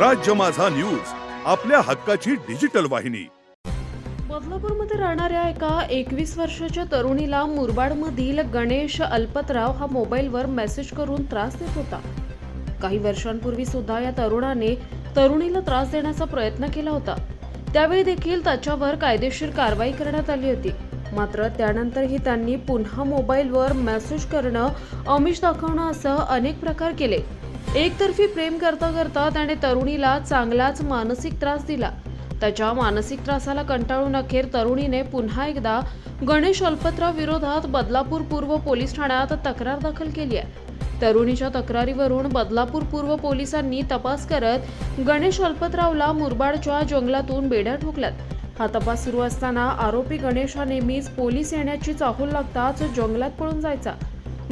राज्य माझा न्यूज आपल्या हक्काची डिजिटल वाहिनी. बदलापूरमध्ये राहणाऱ्या एका एकवीस वर्षाच्या तरुणीला मुरबाडमधील गणेश अल्पतराव हा मोबाईलवर मेसेज करून त्रास देत होता. काही वर्षांपूर्वी सुद्धा या तरुणाने तरुणीला त्रास देण्याचा प्रयत्न केला होता. त्यावेळी देखील त्याच्यावर कायदेशीर कारवाई करण्यात आली होती. मात्र त्यानंतरही त्यांनी पुन्हा मोबाईलवर मेसेज करणं अमिष दाखवणं असं अनेक प्रकार केले. एकतर्फी प्रेम करता करता त्याने तरुणीला चांगलाच मानसिक त्रास दिला. त्याच्या मानसिक त्रासाला कंटाळून अखेर तरुणीने पुन्हा एकदा गणेश अल्पत्रा विरोधात बदलापूर पूर्व पोलीस ठाण्यात तक्रार दाखल केली आहे. तरुणीच्या तक्रारीवरून बदलापूर पूर्व पोलिसांनी तपास करत गणेश अल्पतरावला मुरबाडच्या जंगलातून बेड्या ठोकल्यात. हा तपास सुरू असताना आरोपी गणेश हा नेहमीच पोलीस येण्याची चाहूल लागताच जंगलात पळून जायचा.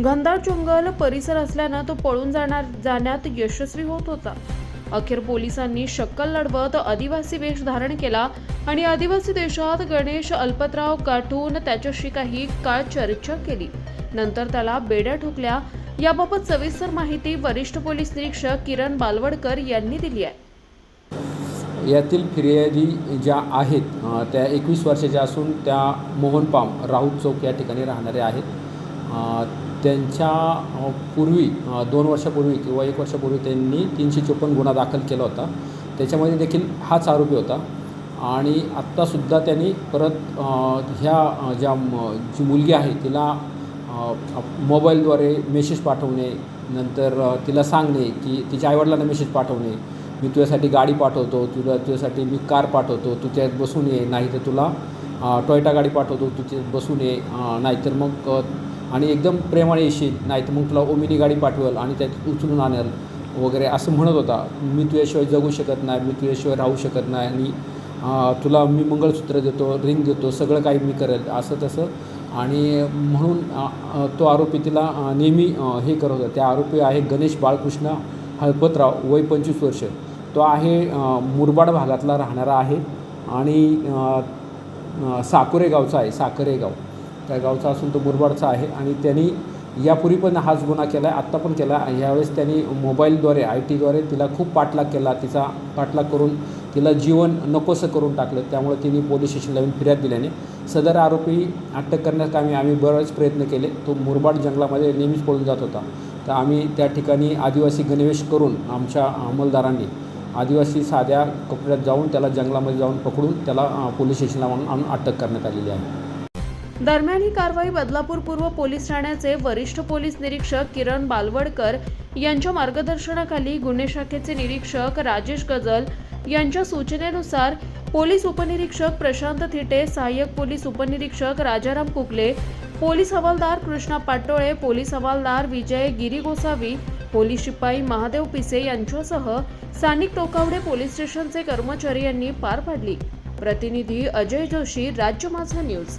घनदाट जंगल परिसर असल्यानं तो पळून जाणार जाण्यात यशस्वी होत होता. अखेर पोलिसांनी शक्कल लढवत आदिवासी वेश धारण केला आणि आदिवासी देशात गणेश अल्पतराव गाठून त्याच्याशी काही काळ चर्चा केली. नंतर त्याला बेड्या ठोकल्या. याबाबत सविस्तर माहिती वरिष्ठ पोलीस निरीक्षक किरण बालवडकर यांनी दिली आहे. यातील फिर्यादी ज्या आहेत त्या एकवीस वर्षाच्या असून त्या मोहन पाम राऊत चौक या ठिकाणी राहणारे आहेत. त्यांच्या पूर्वी दोन वर्षापूर्वी किंवा एक वर्षापूर्वी त्यांनी तीनशे चोपन्न गुन्हा दाखल केला होता. त्याच्यामध्ये देखील हाच आरोपी होता. आणि आत्तासुद्धा त्यांनी परत ह्या ज्या म- जी मुलगी आहे तिला मोबाईलद्वारे मेसेज पाठवणे नंतर तिला सांगणे की तिच्या आईवडिलांना मेसेज पाठवणे मी तुझ्यासाठी गाडी पाठवतो तुला तुझ्यासाठी मी कार पाठवतो तू त्यात बसून ये नाही तर तुला अ, टोयोटा गाडी पाठवतो तू त्यात बसून ये नाहीतर मग आणि एकदम प्रेमाने येशील. नाहीतर मग तुला ओमिनी गाडी पाठवेल आणि त्यात उचलून आणेल वगैरे असं म्हणत होता. मी तुझ्याशिवाय जगू शकत नाही मी तुझ्याशिवाय राहू शकत नाही आणि तुला मी मंगळसूत्र देतो रिंग देतो सगळं काही मी करेल असं तसं. आणि म्हणून तो आरोपी तिला नेहमी हे करत होता. त्या आरोपी आहे गणेश बाळकृष्ण हळपतराव वय पंचवीस वर्ष. तो आहे मुरबाड भागातला राहणारा आहे आणि अ, गावचा आहे साकरे गाव त्या गावचा असून तो मुरबाडचा आहे आणि त्यांनी यापूर्वी पण हाच गुन्हा केला आहे आत्ता पण केला ह्यावेळेस यावेळेस त्यांनी मोबाईलद्वारे आय टीद्वारे तिला खूप पाठलाग केला. तिचा पाठलाग करून तिला जीवन नकोसं करून टाकलं. त्यामुळे तिने पोलीस स्टेशनला येऊन फिर्याद दिल्याने सदर आरोपी अटक करण्यास आम्ही आम्ही बरेच प्रयत्न केले. तो मुरबाड जंगलामध्ये नेहमीच पळून जात होता. तर आम्ही त्या ठिकाणी आदिवासी गणवेश करून आमच्या अंमलदारांनी आदिवासी साध्या कपड्यात जाऊन त्याला जंगलामध्ये जाऊन पकडून त्याला पोलीस स्टेशनला म्हणून आणून अटक करण्यात आलेली आहे. दरम्यान ही कारवाई बदलापूर पूर्व पोलीस ठाण्याचे वरिष्ठ पोलीस निरीक्षक किरण बालवडकर यांच्या मार्गदर्शनाखाली गुन्हे शाखेचे निरीक्षक राजेश गजल यांच्या सूचनेनुसार पोलीस उपनिरीक्षक प्रशांत थिटे सहाय्यक पोलीस उपनिरीक्षक राजाराम कुकले पोलीस हवालदार कृष्णा पाटोळे पोलीस हवालदार विजय गिरी गोसावी पोलीस शिपाई महादेव पिसे यांच्यासह स्थानिक टोकावडे पोलीस स्टेशनचे कर्मचारी यांनी पार पाडली. प्रतिनिधी अजय जोशी राज्य माझा न्यूज